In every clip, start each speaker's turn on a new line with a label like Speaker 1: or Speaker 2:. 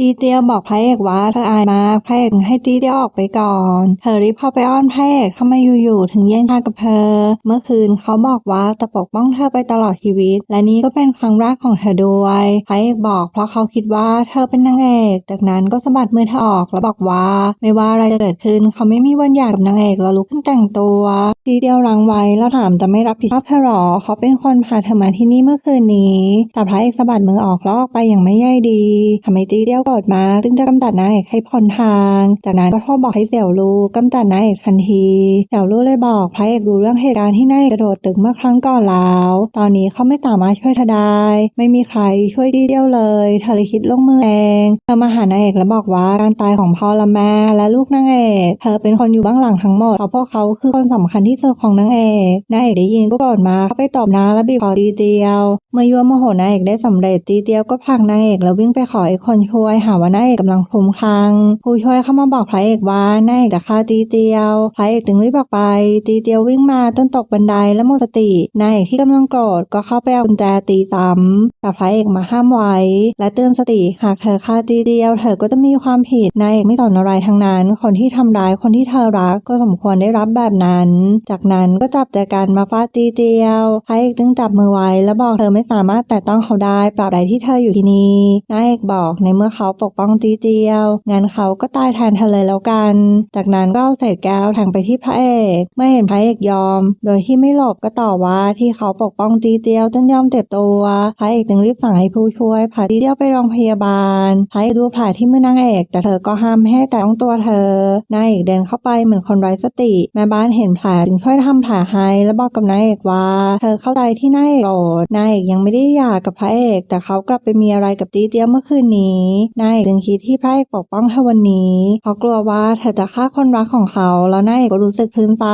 Speaker 1: ตีเตียวบอกพระเอกว่าเธออายมากพระเอกให้ตีเตียวออกไปก่อนเธอรีบเข้าไปอ้อนพระเอกทำไมอยู่ๆถึงแย่งชากับเธอ เมื่อคืนเขาบอกว่าจะปกป้องเธอไปตลอดชีวิต และนี้ก็เป็นครั้งแรกของเธอด้วยพระเอกบอกเพราะเขาคิดว่าเธอเป็นนางเอกจากนั้นก็สะบัดมือเธอออกแล้วบอกว่า ไม่ว่าอะไรจะเกิดขึ้นเขาไม่มีวันอยากกับนางเอกแล้วลุกขึ้นแต่งตัวตีเตียวรังไว้แล้วถามจะไม่รับผิดชอบเธอหรอเขาเป็นคนพาเธอมาที่นี่เมื่อคืนนี้แต่พระเอกสะบัดมือออกแล้วออกไปอย่างไม่ใยดีทำให้ตีเตียวกรธมากจึงจะกำจัดนางเอกให้พ้นทาง จากนั้นก็โทรบอกให้เสี่ยวรูกำจัดนางเอกทันทีเสี่ยวรูเลยบอกพระเอกรู้เรื่องเหตุการณ์ที่นางเอกระโดดตึกเมื่อครั้งก่อนแล้ว ตอนนี้เขาไม่สามารถช่วยเธอได้ ไม่มีใครช่วยดีเดียวเลยเธอเลยคิดลงมือเองเธอมาหานางเอกแล้วบอกว่าการตายของพ่อและแม่และลูกนางเอกเธอเป็นคนอยู่เบื้องหลังทั้งหมดเพราะพวกเขาคือคนสำคัญที่สุดของนางเอกนางเอกได้ยินก็โกรธมาเขาไปตอบนาและบีบคอดีเดียว เมื่อยั่วโมโหนางเอกได้สำเร็จดีเดียวก็ผลักนางเอกแล้ววิ่งไปขอไอ้คนช่วยหาว่านางเอกกำลังคลุมคลังผู้ช่วยเข้ามาบอกพระเอกว่านางเอกจะฆ่าตีเตียวพระเอกจึงรีบออกไป ตีเตียววิ่งมาจนตกบันไดและหมดสตินางเอกที่กำลังโกรธก็เข้าไปเอากุญแจตีซ้ำแต่พระเอกมาห้ามไว้ และเตือนสติหากเธอฆ่าตีเดียว เธอก็จะมีความผิดนางเอกไม่สนอะไรทั้งนั้น คนที่ทำร้ายคนที่เธอรักก็สมควรได้รับแบบนั้น จากนั้นก็จับแต่การมาฟาดตีเดียวพระเอกจึงจับมือไว้ แล้วบอกเธอไม่สามารถแตะต้องเขาได้ปราบใดที่เธออยู่ที่นี่นางเอกบอกในเมื่อเขาปกป้องตีเดียว งั้นเขาก็ตายแทนเธอเลยแล้วกัน จากนั้นก็เอาเศษแก้วแทงไปที่พระเอกเมื่อเห็นพระเอกยอม โดยที่ไม่หลบก็ต่อว่าที่เขาปกป้องตีเดียวจนยอมเจ็บตัว พระเอกจึงรีบสั่งให้ผู้ช่วยพาตีเดียวไปโรงพยาบาล พระเอกดูแผลที่มือนางเอก แต่เธอก็ห้ามให้แตะต้องตัวเธอนางเอกเดินเข้าไปเหมือนคนไร้สติ แม่บ้านเห็นแผลจึงช่วยทำแผลให้และบอกกับนางเอกว่า เธอเข้าใจที่นางเอกโกรธนางเอกยังไม่ได้หย่ากับพระเอก แต่เขากลับไปมีอะไรกับตีเดียวเมื่อคืนนี้นางเอกจึงคิดที่พระเอกปกป้องเธอวันนี้เพราะกลัวว่าเธอจะฆ่าคนรักของเขา แล้วนางเอกก็รู้สึกพื้นใจ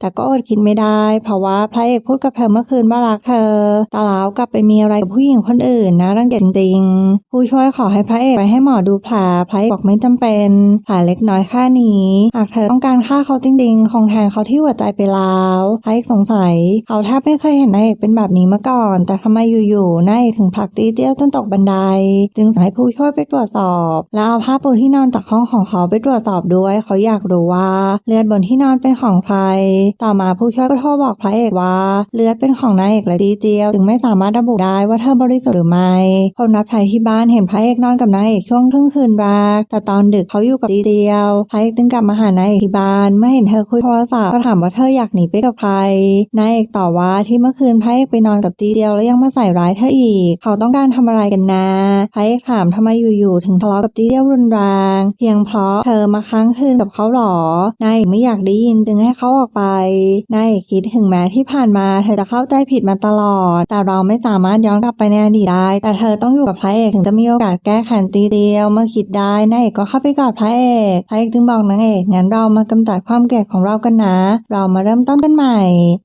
Speaker 1: แต่ก็อดคิดไม่ได้ เพราะว่าพระเอกพูดกับเธอเมื่อคืนว่ารักเธอแต่แล้วกลับไปมีอะไรกับผู้หญิงคนอื่นนะรังเกียจจริงๆผู้ช่วยขอให้พระเอกไปให้หมอดูแผลพระเอกบอกไม่จำเป็นแผลเล็กน้อยแค่นี้หากเธอต้องการฆ่าเขาจริงๆคงแทงเขาที่หัวใจไปแล้วพระเอกสงสัย เขาแทบไม่เคยเห็นนายเอกเป็นแบบนี้มาก่อน แต่ทำไมอยู่ๆนายเอกถึงผลักตีเตี้ยวจนตกบันได จึงสั่งให้ผู้ช่วยไปตรวจสอบ แล้วเอาผ้าปูที่นอนจากห้องของเขาไปตรวจสอบด้วย เขาอยากรู้ว่าเลือดบนที่นอนเป็นของใคร ต่อมาผู้ช่วยก็โทรบอกพระเอกว่า เลือดเป็นของนายเอกและตีเตียวจึงไม่สามารถระบุได้ว่าเธอบริสุทธิ์หรือไม่คนรับใช้ที่บ้านเห็นพระเอกนอนกับนายเอกช่วงทุ่งคืนแรกแต่ตอนดึกเขาอยู่กับตีเดียวพระเอกจึงกลับมาหานายเอกที่บ้านเมื่อเห็นเธอคุยโทรศัพท์ก็ถามว่าเธออยากหนีไปกับใครนายเอกตอบว่าที่เมื่อคืนพระเอกไปนอนกับตีเดียวแล้วยังมาใส่ร้ายเธออีก เขาต้องการทำอะไรกันนะพระเอกถามทำไมอยู่ๆถึงทะเลาะกับตีเดียวรุนแรง เพียงเพราะเธอมาค้างคืนกับเขาหรอนายเอกไม่อยากได้ยินจึงให้เขาออกไปนายเอกคิดถึงแม้ที่ผ่านมาเธอจะเข้าใจผิดมาตลอด แต่เราไม่สามารถย้อนกลับไปในอดีตได้ แต่เธอต้องอยู่กับพระเอกถึงจะมีโอกาสแก้แค้นตีเดียวเมื่อคิดได้นายเอกก็เข้าไปกอดพระเอกพระเอกจึงบอกนางเอกงั้นเรามากำจัดความแก่ของเรากันนะ เรามาเริ่มต้นกันใหม่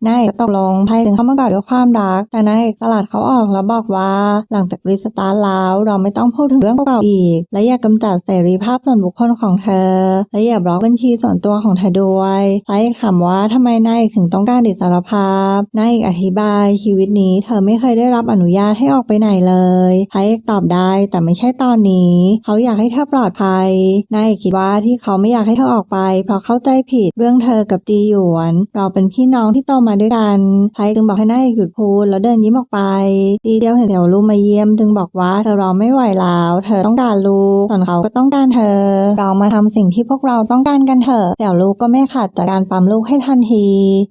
Speaker 1: นายเอกตกลงพระเอกจึงเข้ามากอดด้วยความรัก แต่นางเอกสลัดเขาออกแล้วบอกว่า หลังจากรีสตาร์ทแล้วเราไม่ต้องพูดถึงเรื่องเก่าอีก และอย่ากกำจัดเสรีภาพส่วนบุคคลของเธอ และอย่าบล็อกบัญชีส่วนตัวของเธอด้วยพระเอกถามว่าทำไมนายเอกถึงต้องการอิสรภาพนายเอกอธิบายชีวิตนี้เธอไม่เคยได้รับอนุญาตให้ออกไปไหนเลยพระเอกตอบได้แต่ไม่ใช่ตอนนี้ เขาอยากให้เธอปลอดภัยนายเอกคิดว่าที่เขาไม่อยากให้เธอออกไป เพราะเข้าใจผิดเรื่องเธอกับตีหยวน เราเป็นพี่น้องที่โตมาด้วยกันพระเอกจึงบอกให้นายเอกหยุดพูดแล้วเดินยิ้มออกไปตีเดียวเห็นเดียวลูมาเยี่ยมจึงบอกว่าเธอรอไม่ไหวแล้ว เธอต้องการลูก ส่วนเขาก็ต้องการเธอ เรามาทำสิ่งที่พวกเราต้องการกันเถอะเดี๋ยวลูกก็ไม่ขัดจากการปั๊มลูกให้ทันที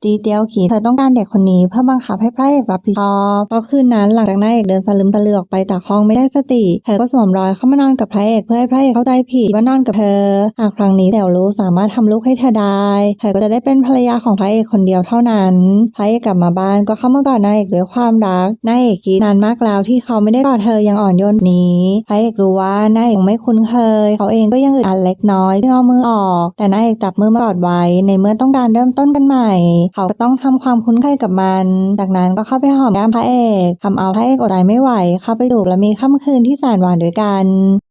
Speaker 1: ตีเดียวขีเธอต้องการเด็กคนนี้เพื่อบังคับให้พระเอกรับผิดชอบเพราะคืนนั้นหลังจากนายเอกเดินสลึมสลือออกไปจากห้องไม่ได้สติ เธอก็สวมรอยเข้ามานอนกับพระเอกเพื่อให้พระเอกเข้าใจผิดว่านอนกับเธอ หากครั้งนี้เดี๋ยวรู้สามารถทำลูกให้เธอได้ เธอก็จะได้เป็นภรรยาของพระเอกคนเดียวเท่านั้น พระเอกกลับมาบ้านก็เข้ามากอดนายเอกด้วยความรัก นายเอกคิดนานมากแล้วที่เขาไม่ได้กอดเธอยังอ่อนโยนนี้ พระเอกรู้ว่านายเอกไม่คุ้นเคย เขาเองก็ยังอึดอัดเล็กน้อยจึงเอามือออก แต่นายเอกจับมือมากอดไว้ ในเมื่อต้องการเริ่มต้นกันใหม่ เขาก็ต้องทำความคุ้นเคยกับมัน จากนั้นก็เข้าไปหอมแก้มพระเอกทำเอาพระเอกอดใจไม่ไหว เข้าไปดูและมีค่ำคืนที่แสนหวานด้วยกัน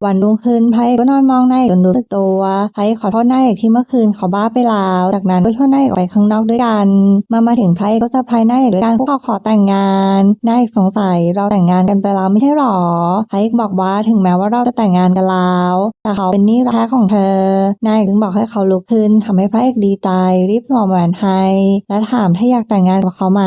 Speaker 1: วันรุ่งขึ้นพระเอกก็นอนมองนายเอกจนรู้สึกตัวพระเอกขอโทษนายเอกที่เมื่อคืนเขาบ้าไปแล้ว จากนั้นก็ชวนนายเอกออกไปข้างนอกด้วยกัน มามาถึงพระเอกก็เซอร์ไพรส์นายเอกด้วยการพวกเขาขอแต่งงานนายเอกสงสัยเราแต่งงานกันไปแล้วไม่ใช่หรอพระเอกบอกว่าถึงแม้ว่าเราจะแต่งงานกันแล้ว แต่เขาเป็นหนี้แท้ของเธอ นายเอกจึงบอกให้เขาลุกขึ้นทำให้พระเอกดีใจ รีบสวมแหวนให้ และถามถ้าอยากแต่งงานกับเขาไหม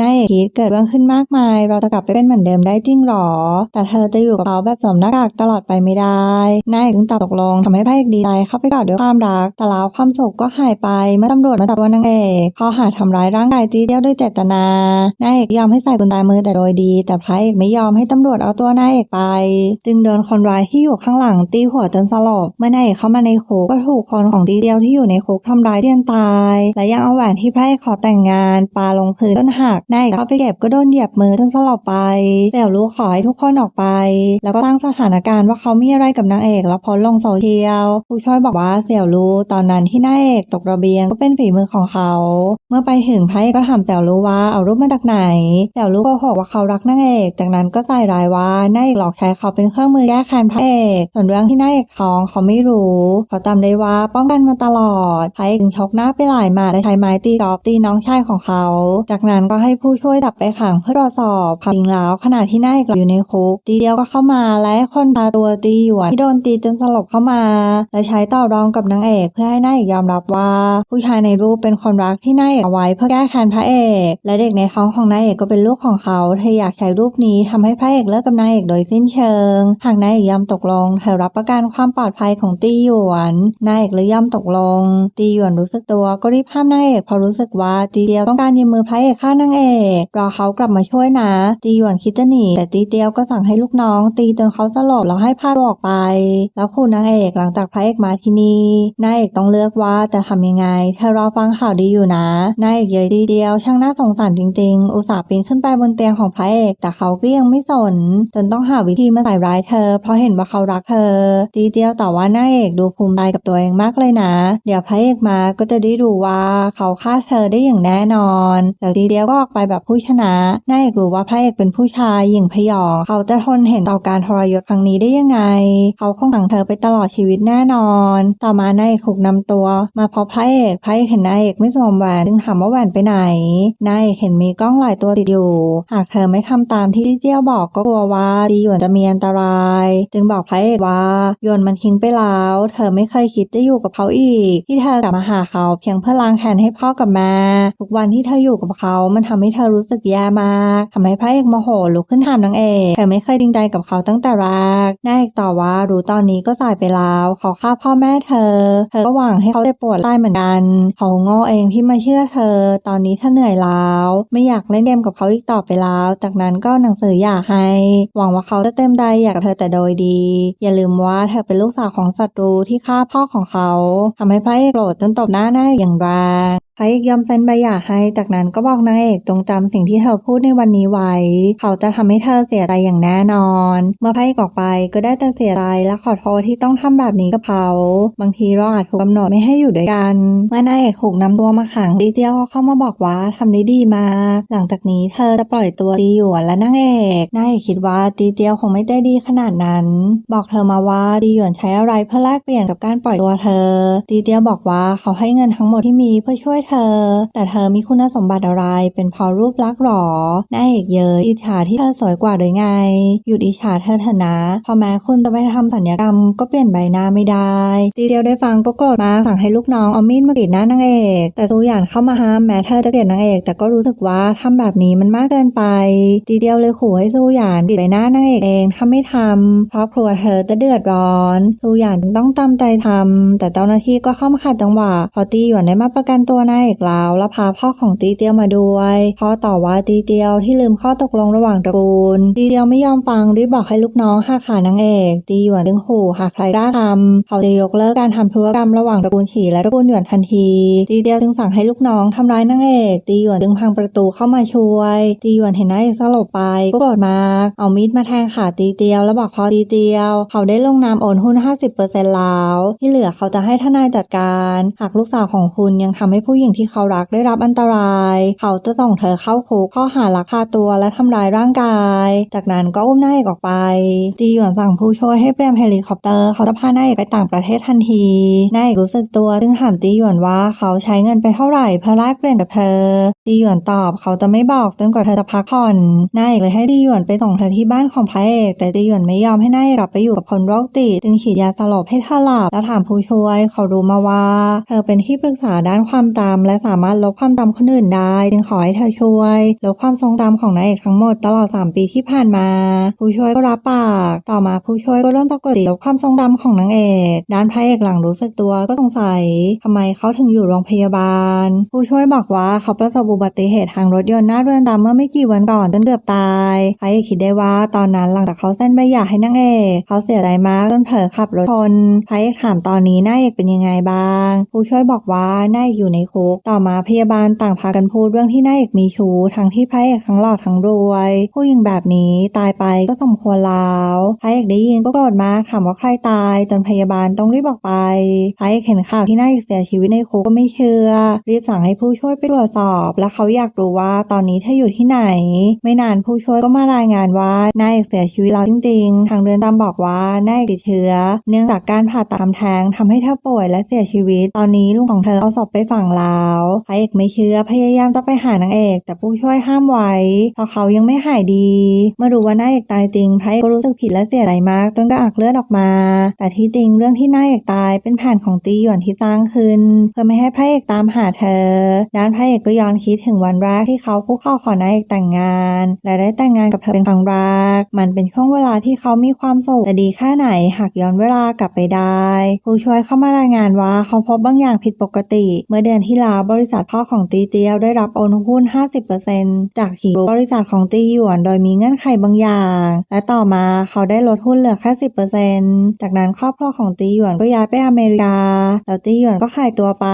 Speaker 1: นายเอกคิดเกิดเรื่องขึ้นมากมาย เราจะกลับไปเป็นเหมือนเดิมได้จริงหรอ แต่เธอจะอยู่กับเขาแบบสวมหน้ากากตลอดไปไม่ได้ นายเอกจึงตอบตกลงทำให้พระเอกดีใจเข้าไปกอดด้วยความรัก แต่แล้วความสุขก็หายไปเมื่อตำรวจมาจับตัวนางเอกข้อหาทำร้ายร่างกายจีเดียวด้วยเจตนา นายเอกยอมให้ใส่กุญแจมือแต่โดยดี แต่พระเอกไม่ยอมให้ตำรวจเอาตัวนายเอกไป จึงโดนคนร้ายที่อยู่ข้างหลังตีหัวจนสลบ เมื่อนายเอกเข้ามาในคุกก็ถูกคนของจีเดียวที่อยู่ในคุกทำร้ายจนตาย และยังเอาแหวนที่พระเอกขอแต่งงานปาลงพื้นจนหักนายเอกเข้าไปเก็บก็โดนเหยียบมือจนสลบไปแต่รู้ขอให้ทุกคนออกไป แล้วก็ตั้งสถานการณ์ว่าเขามีอะไรกับนางเอกแล้วพสต์ลงโซเชียลผู้ช่วยบอกว่าเสี่ยวรู้ตอนนั้นที่นายเอกตกระเบียงก็เป็นฝีมือของเขา เมื่อไปถึงพระเอกก็ถามเสี่ยวรู้ว่าเอารูปมาจากไหนเสี่ยวรู้ก็หกว่าเขารักนางเอก จากนั้นก็ใส่ร้ายว่านายเอกหลอกใช้เขาเป็นเครื่องมือแก้แค้นพระเอกส่วนเรื่องที่นายเอกท้องเขาไม่รู้เขาจำได้ว่าป้องกันมาตลอดพระเอกชกหน้าไปหลายหมาและใช้ไม้ตีกอล์ฟตีน้องชายของเขา จากนั้นก็ให้ผู้ช่วยจับไปขังเพื่อตรวจสอบความจริงแล้วขณะที่นายเอกอยู่ในคุกตีเดียวก็เข้ามาและคนพาตัวตีหยวนที่โดนตีจนสลบเข้ามา และใช้ต่อรองกับนางเอกเพื่อให้นายเอกยอมรับว่า ผู้ชายในรูปเป็นคนรักที่นายเอกเอาไว้เพื่อแก้แค้นพระเอก และเด็กในท้องของนายเอกก็เป็นลูกของเขาเธออยากใช้รูปนี้ทำให้พระเอกเลิกกับนายเอกโดยสิ้นเชิงหากนายเอกยอมตกลงเธอรับประกันความปลอดภัยของตีหยวนนายเอกเลยยอมตกลง ตีหยวนรู้สึกตัวก็รีบห้ามนายเอกเพราะรู้สึกว่าตีเดียวต้องการยืมมือพระเอกฆ่านางเอกรอเขากลับมาช่วยนะ ตีหยวนคิดจะหนีแต่ตีเดียวก็สั่งให้ลูกน้อง ตีจนเขาสลบแล้วให้พาตัวออกไป แล้วคุณนางเอกหลังจากพระเอกมาที่นี่นายเอกต้องเลือกว่าจะทำยังไงเธอรอฟังข่าวดีอยู่นะนายเอกเยยดีเดียว ช่างน่าสงสารจริง ๆ อุตส่าห์ปีนขึ้นไปบนเตียงของพระเอก แต่เขาก็ยังไม่สน จนต้องหาวิธีมาใส่ร้ายเธอเพราะเห็นว่าเขารักเธอดีเดียวแต่ว่านายเอกดูภูมิใจกับตัวเองมากเลยนะ เดี๋ยวพระเอกมาก็จะได้รู้ว่าเขาฆ่าเธอได้อย่างแน่นอนแล้วดีเดียวก็ออกไปแบบผู้ชนะนายเอกรู้ว่าพระเอกเป็นผู้ชายหยิ่งพยองเขาจะทนเห็นต่อการทรยศครั้งนี้ได้ยังไง เขาคงขังเธอไปตลอดชีวิตแน่นอน ต่อมานายเอกถูกนำตัว มาพบพระเอกพระเอกเห็นนายเอกไม่สวมแหวนจึงถามว่าแหวนไปไหนนายเอกเห็นมีกล้องหลายตัวติดอยู่ หากเธอไม่ทำตามที่เจี้ยวบอกก็กลัวว่าดีหยวนจะมีอันตรายจึงบอกพระเอกว่าหยนมันทิ้งไปแล้ว เธอไม่เคยคิดจะอยู่กับเขาอีก ที่เธอกลับมาหาเขาเพียงเพื่อล้างแค้นให้พ่อกับแม่ทุกวันที่เธออยู่กับเขามันทำให้เธอรู้สึกแย่มากทำให้พระเอกโมโหลุกขึ้นถามนางเอกเธอไม่เคยจริงใจกับเขาตั้งแต่แรกนางเอกตอบว่ารู้ตอนนี้ก็สายไปแล้วเขาฆ่าพ่อแม่เธอ เธอก็หวังให้เขาได้ปวดตายเหมือนกันเขาโง่เองที่มาเชื่อเธอ ตอนนี้เธอเหนื่อยแล้วไม่อยากเล่นเกมกับเขาอีกต่อไปแล้ว จากนั้นก็หนังสืออยากให้ หวังว่าเขาจะเต็มใจอยากกับเธอแต่โดยดี อย่าลืมว่าเธอเป็นลูกสาวของศัตรูที่ฆ่าพ่อของเขาทำให้พระเอกโกรธจนตบหน้าหน้าอย่างแรง พระเอกยอมเซ็นใบหย่าให้ จากนั้นก็บอกนางเอกจงจำสิ่งที่เธอพูดในวันนี้ไว้ เขาจะทำให้เธอเสียใจอย่างแน่นอน เมื่อพระเอกออกไปก็ได้แต่เสียใจและขอโทษที่ต้องทำแบบนี้กับเขา บางทีเราอาจถูกกำหนดไม่ให้อยู่ด้วยกัน เมื่อนางเอกถูกนำตัวมาขังดีเดียวก็เข้ามาบอกว่าทำได้ดีมาก หลังจากนี้เธอจะปล่อยตัวดีหยวนและนางเอกนางเอกคิดว่าดีเดียวคงไม่ได้ดีขนาดนั้น บอกเธอมาว่าดีหยวนใช้อะไรเพื่อแลกเปลี่ยนกับการปล่อยตัวเธอดีเดียวบอกว่าเขาให้เงินทั้งหมดที่มีเพื่อช่วยเธอ แต่เธอมีคุณสมบัติอะไร เป็นเพอรูปลักษณ์หรอนางเอกเยอะอิจฉาที่เธอสวยกว่าหรือไง หยุดอิจฉาเธอเถอะนะพอแม้คุณจะไปทำสัญญกรรมก็เปลี่ยนใบหน้าไม่ได้ดีเดียวได้ฟังก็โกรธมากสั่งให้ลูกน้องเอามีดมากรีดหน้านางเอก แต่ซูหยานเข้ามาห้ามแม้เธอจะเกลียดนางเอก แต่ก็รู้สึกว่าทำแบบนี้มันมากเกินไปดีเดียวเลยขู่ให้ซูหยานกรีดใบหน้านางเอกเองถ้าไม่ทำครอบครัวเธอจะเดือดร้อนซูหยานต้องตามใจทำแต่เจ้าหน้าที่ก็เข้ามาขัดจังหวะพอตีหยวนได้มาประกันตัวนางเอกแล้วแล้วพาพ่อของตีเตียวมาด้วยพ่อต่อว่าตีเตียวที่ลืมข้อตกลงระหว่างตระกูล ตีเตียวไม่ยอมฟังรีบบอกให้ลูกน้องหักขานางเอก ตีหยวนดึงขู่หากใครกล้าทำเขาจะยกเลิกการทำธุรกรรมระหว่างตระกูลฉีและตระกูลหยวนทันที ตีเตียวจึงสั่งให้ลูกน้องทำร้ายนางเอก ตีหยวนจึงพังประตูเข้ามาช่วย ตีหยวนเห็นนางเอกสลบไปก็โกรธมากเอามีดมาแทงขาตีเตียว แล้วบอกพอตีเตียว เขาได้ลงนามโอนหุ้น 50%แล้ว ที่เหลือเขาจะให้ทนายจัดการ หากลูกสาวของคุณยังทำให้ผู้หญิงญิงที่เขารักได้รับอันตราย เขาจะส่งเธอเข้าคุกข้อหาลักพาตัวและทำร้ายร่างกาย จากนั้นก็อุ้มนายเอกออกไป จีหยวนสั่งผู้ช่วยให้เตรียมเฮลิคอปเตอร์เขาจะพานายเอกไปต่างประเทศทันทีนายเอกรู้สึกตัวจึงถามจีหยวนว่าเขาใช้เงินไปเท่าไหร่เพื่อแลกเปลี่ยนกับเธอจีหยวนตอบเขาจะไม่บอกจนกว่าเธอจะพักผ่อนนายเอกเลยให้จีหยวนไปส่งเธอที่บ้านของพระเอกแต่จีหยวนไม่ยอมให้นายเอกกลับไปอยู่กับคนโรคติดจึงฉีดยาสลบให้เธอหลับแล้วถามผู้ช่วย เขารู้มาว่า เธอเป็นที่ปรึกษาด้านความจำและสามารถลบความจำคนอื่นได้ จึงขอให้เธอช่วยลบความทรงจำของนายเอกทั้งหมดตลอด 3 ปีที่ผ่านมา ผู้ช่วยก็รับปาก ต่อมาผู้ช่วยก็เริ่มตะกดลบความทรงจำของนางเอกด้านพระเอกหลังรู้สึกตัวก็สงสัยทำไมเขาถึงอยู่โรงพยาบาล ผู้ช่วยบอกว่าเขาประสบอุบัติเหตุทางรถยนต์หน้าเรือนดำเมื่อไม่กี่วันก่อนจนเกือบตายพระเอกคิดได้ว่าตอนนั้นหลังจากเขาเส้นใบหย่าให้นางเอกเขาเสียใจมากจนเผลอขับรถชนพระเอกถามตอนนี้นายเอกเป็นยังไงบ้าง ผู้ช่วยบอกว่านายเอกอยู่ในคุก ต่อมาพยาบาลต่างพากันพูดเรื่องที่นายเอกมีชู้ทั้งที่พระเอกทั้งหล่อทั้งรวยผู้หญิงแบบนี้ตายไปก็สมควรแล้วพระเอกได้ยินก็โกรธมากถามว่าใครตายจนพยาบาลต้องรีบบอกไปพระเอกเห็นข่าวที่นายเอกเสียชีวิตในคุกก็ไม่เชื่อ รีบสั่งให้ผู้ช่วยไปตรวจสอบ และเขาอยากรู้ว่าตอนนี้เธออยู่ที่ไหน ไม่นานผู้ช่วยก็มารายงานว่านายเอกเสียชีวิตแล้วจริง ๆ ทางเรือนจำบอกว่านายเอกติดเชื้อ เนื่องจากการผ่าตัดทำแท้งทำให้เธอป่วยและเสียชีวิต ตอนนี้ลูกของเธอเอาศพไปฝังแล้วพระเอกไม่เชื่อพยายามจะไปหานางเอก แต่ผู้ช่วยห้ามไว้เพราะเขายังไม่หายดีเมื่อรู้ว่านายเอกตายจริงพระเอกก็รู้สึกผิดและเสียใจมากจนกระอักเลือดออกมา แต่ที่จริงเรื่องที่นายเอกตายเป็นแผนของตีหยวนที่สร้งขึ้น เพื่อไม่ให้พระเอกตามหาเธอด้านพระเอกก็ย้อนคิดถึงวันแรกที่เขาคุกเข่าขอนายเอกแต่งงาน และได้แต่งงานกับเธอเป็นครั้งแรกมันเป็นช่วงเวลาที่เขามีความสุขแต่ดีแค่ไหนหากย้อนเวลากลับไปได้ ผู้ช่วยเข้ามารายงานว่าเขาพบบางอย่างผิดปกติ เมื่อเดือนที่แล้วบริษัทพ่อของตีเตียวได้รับโอนหุ้น 50%จากขีบริษัทของตีหยวน โดยมีเงื่อนไขบางอย่าง และต่อมาเขาได้ลดหุ้นเหลือแค่ 10%จากนั้นครอบครัวของตีหยวนก็ย้ายไปอเมริกา แล้วตีหยวนก็หายตัวไป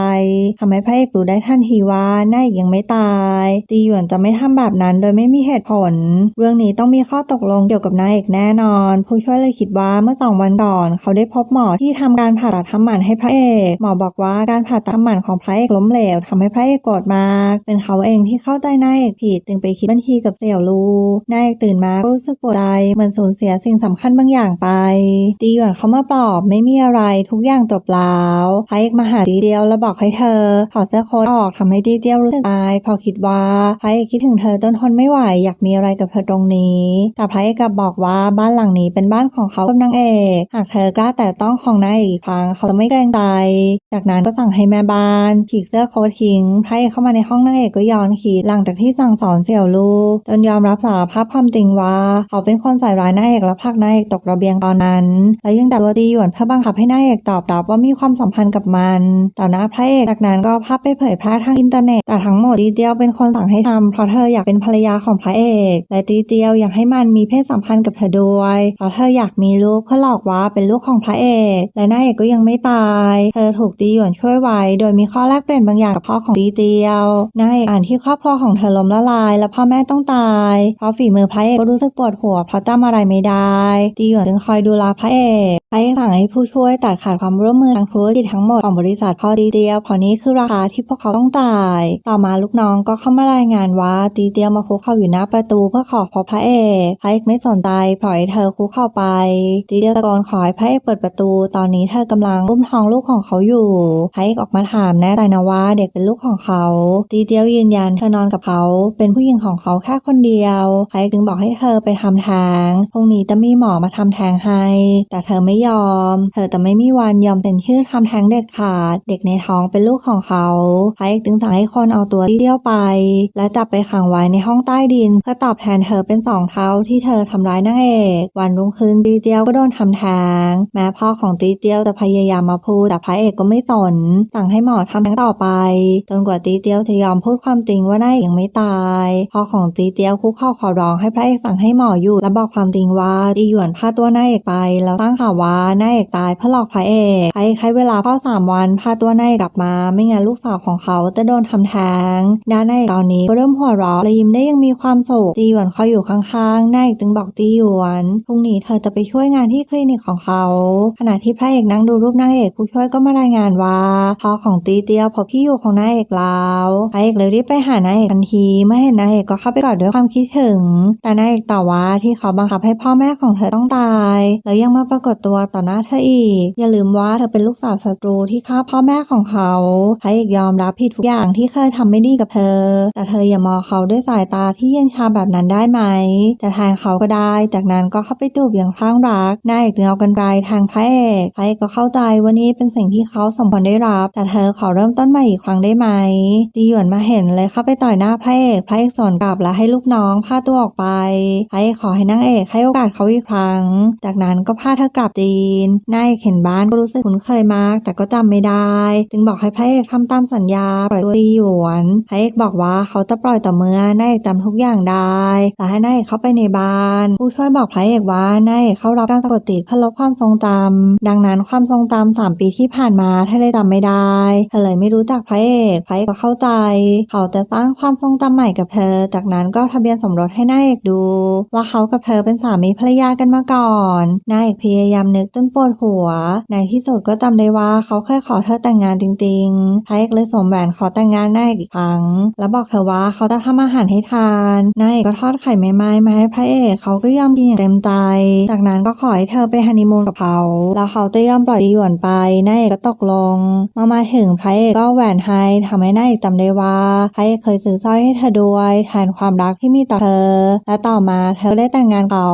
Speaker 1: ทำให้พระเอกรู้ได้ทันทีว่านายเอกยังไม่ตาย ตีหยวนจะไม่ทำแบบนั้นโดยไม่มีเหตุผล เรื่องนี้ต้องมีข้อตกลงเกี่ยวกับนายเอกแน่นอน ผู้ช่วยเลยคิดว่าเมื่อสองวันก่อนเขาได้พบหมอที่ทำการผ่าตัดทำหมันให้พระเอก หมอบอกว่าการผ่าตัดทำหมันของพระเอกล้มเหลวทำให้พระเอกโกรธมาก เป็นเขาเองที่เข้าใจนายเอกผิดจึงไปคิดบัญชีกับเสี่ยวลูนายเอกตื่นมาก็รู้สึกปวดใจเหมือนสูญเสียสิ่งสำคัญบางอย่างไป ตีหยวนเขามาปลอบไม่มีอะไรทุกอย่างจบแล้วพระเอกมาหาตีเดียวแล้วบอกให้เธอถอดเสื้อโค้ทออกทำให้ตีเดียวรู้สึกอาย พอคิดว่าพระเอกคิดถึงเธอจนทนไม่ไหวอยากมีอะไรกับเธอตรงนี้ แต่พระเอกกลับบอกว่าบ้านหลังนี้เป็นบ้านของเขากับนางเอกหากเธอกล้าแต่ต้องของนายเอกอีกครั้งเขาจะไม่เกรงใจ จากนั้นก็สั่งให้แม่บ้านฉีกเสื้อโค้ททิ้งพระเอกเข้ามาในห้องนางเอกก็ย้อนคิดหลังจากที่สั่งสอนเสี่ยวลูจนยอมรับสารภาพความจริงว่าเขาเป็นคนใส่ร้ายนายเอกและผลักนายเอกตกระเบียงตอนนั้นและยังดับตัวตีหยวนเพื่อบังคับให้นายเอกตอบรับว่ามีความสัมพันธ์กับมันต่อหน้าพระเอกจากนั้นก็ภาพไปเผยแพร่ทางอินเทอร์เน็ตแต่ทั้งหมดตีเตียวเป็นคนสั่งให้ทำเพราะเธออยากเป็นภรรยาของพระเอกและตีเตียวอยากให้มันมีเพศสัมพันธ์กับเธอด้วยเพราะเธออยากมีลูกเพื่อหลอกว่าเป็นลูกของพระเอก และนายเอกก็ยังไม่ตาย เธอถูกตีหยวนช่วยไว้ โดยมีข้อแลกเปลี่ยนบางอย่างกับพ่อของตีเตียวนายเอกอ่านที่ครอบครัวของเธอล้มละลาย และพ่อแม่ต้องตาย เพราะฝีมือพระเอกก็รู้สึกปวดหัวเพราะจำอะไรไม่ได้ตีหยวนจึงคอยดูแลพระเอกพระเอกสั่งให้ผู้ช่วยตัดขาดความร่วมมือทางธุรกิจทั้งหมดของบริษัทพ่อตีเตียวเพราะนี้คือราคาที่พวกเขาต้องจ่าย ต่อมาลูกน้องก็เข้ามารายงานว่าตีเตียวมาคุกเข่าอยู่หน้าประตูเพื่อขอพบพระเอกพระเอกไม่สนใจปล่อยเธอคุกเข่าไป ตีเตียวตะโกนขอให้พระเอกเปิดประตู ตอนนี้เธอกำลังอุ้มท้องลูกของเขาอยู่พระเอกออกมาถามแน่ใจนะว่าเด็กเป็นลูกของเขาตีเตียวยืนยันเธอนอนกับเขาเป็นผู้หญิงของเขาแค่คนเดียวพระเอกจึงบอกให้เธอไปทำแท้งพรุ่งนี้จะมีหมอมาทำแท้งให้ แต่เธอไม่ยอม เธอจะไม่มีวันยอมเซ็นชื่อทำแท้งเด็ดขาด เด็กในท้องเป็นลูกของเขาพระเอกจึงสั่งให้คนเอาตัวตีเตียวไป และจับไปขังไว้ในห้องใต้ดิน เพื่อตอบแทนเธอเป็นสองเท่าที่เธอทำร้ายนางเอกวันรุ่งขึ้นตีเตียวก็โดนทำแท้งแม้พ่อของตีเตียวจะพยายามมาพูดแต่พระเอกก็ไม่สนสั่งให้หมอทำแท้งต่อไปจนกว่าตีเตียวจะยอมพูดความจริงว่านายเอกยังไม่ตายพอของตีเตียวคุกเข่าขอร้องให้พระเอกสั่งให้หมอหยุดและบอกความจริงว่าตีหยวนพาตัวนายเอกไป แล้วตั้งข่าวว่านายเอกตายเพื่อหลอกพระเอกพระเอกใช้เวลาเฝ้าสามวันพาตัวนายเอกกลับมา ไม่งั้นลูกสาวของเขาจะโดนทำแท้งด้านนายเอกตอนนี้ก็เริ่มหัวเราะและยิ้มได้ยังมีความสุขตีหยวนคอยอยู่ข้างๆนายเอกจึงบอกตีหยวนพรุ่งนี้เธอจะไปช่วยงานที่คลินิกของเขา ขณะที่พระเอกนั่งดูรูปนางเอกผู้ช่วยก็มารายงานว่าพ่อของตีเตียวพบที่อยู่ของนายเอกแล้วพระเอกเลยรีบไปหานายเอกทันทีเมื่อเห็นนายเอกก็เข้าไปกอดด้วยความคิดถึง แต่นายเอกตอว่าที่เขาบังคับให้พ่อแม่ของเธอต้องตายแล้วยังมาปรากฏตัวต่อหน้าเธออีก อย่าลืมว่าเธอเป็นลูกสาวศัตรูที่ฆ่าพ่อแม่ของเขาพระเอกยอมรับผิดทุกอย่างที่เคยทำไม่ดีกับเธอ แต่เธออย่ามองเขาด้วยสายตาที่เย็นชาแบบนั้นได้ไหม แต่แทงเขาก็ได้ จากนั้นก็เข้าไปจูบอย่างคลั่งรักนายเอกจึงเอากันไกลแทงพระเอกพระเอกก็เข้าใจว่านี่เป็นสิ่งที่เขาสมควรได้รับ แต่เธอขอเริ่มต้นใหม่อีกครั้งได้ไหมดีหยวนมาเห็นเลยเข้าไปต่อยหน้าพระเอกพระเอกสวนกลับและให้ลูกน้องพาตัวออกไปพระเอกขอให้นางเอกให้โอกาสเขาอีกครั้ง จากนั้นก็พาเธอกลับจีนนายเอกเห็นบ้านก็รู้สึกคุ้นเคยมาก แต่ก็จำไม่ได้ จึงบอกให้พระเอกทำตามสัญญาปล่อยตัวดีหยวนพระเอกบอกว่าเขาจะปล่อยต่อเมื่อนายเอกจำทุกอย่างได้และให้นายเอกเข้าไปในบ้าน ผู้ช่วยบอกพระเอกว่านายเอกเข้ารับการสะกดจิตเพื่อลบความทรงจำดังนั้นความทรงจำสามปีที่ผ่านมาเธอเลยจำไม่ได้เธอเลยไม่รู้จักพระเอกพระเอกก็เข้าใจ เขาจะสร้างความทรงจำใหม่กับเธอ จากนั้นก็ทะเบียนสมรสให้นายเอกดู ว่าเขากับเธอเป็นสามีภรรยากันมาก่อนนายเอกพยายามนึกจนปวดหัว ในที่สุดก็จำได้ว่าเขาเคยขอเธอแต่งงานจริงๆพระเอกเลยสวมแหวนขอแต่งงานนายเอกอีกครั้ง แล้วบอกเธอว่าเขาจะทำอาหารให้ทานนายเอกก็ทอดไข่ไม่ไหม้มาให้พระเอกเขาก็ยอมกินอย่างเต็มใจ จากนั้นก็ขอให้เธอไปฮันนีมูนกับเขา แล้วเขาจะยอมปล่อยดีหยวนไปนายเอกก็ตกลงมื่อมาถึงพระเอกก็แหวหวนให้ทำให้นายเอกจำได้ว่าพระเอกเคยซื้อสร้อยให้เธอด้วยแทนความรักที่มีต่อเธอ และต่อมาเธอได้แต่งงานเขา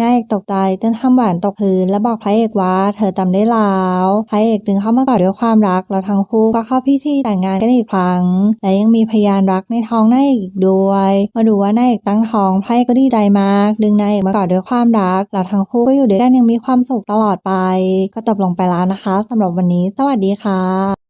Speaker 1: นายเอกตกใจจนทำแหวนตกพื้นและบอกพระเอกว่าเธอจำได้แล้วพระเอกจึงเข้ามากอดด้วยความรักแล้วทั้งคู่ก็เข้าพิธีแต่งงานกันอีกครั้ง และยังมีพยานรักในท้องนายเอกอีกด้วยมาดูว่านายเอกตั้งท้องพระเอกก็ดีใจมาก ดึงนายเอกมากอดด้วยความรักแล้วทั้งคู่ก็อยู่ด้วยกันยังมีความสุขตลอดไป ก็จบลงไปแล้วนะคะสำหรับวันนี้ สวัสดีค่ะ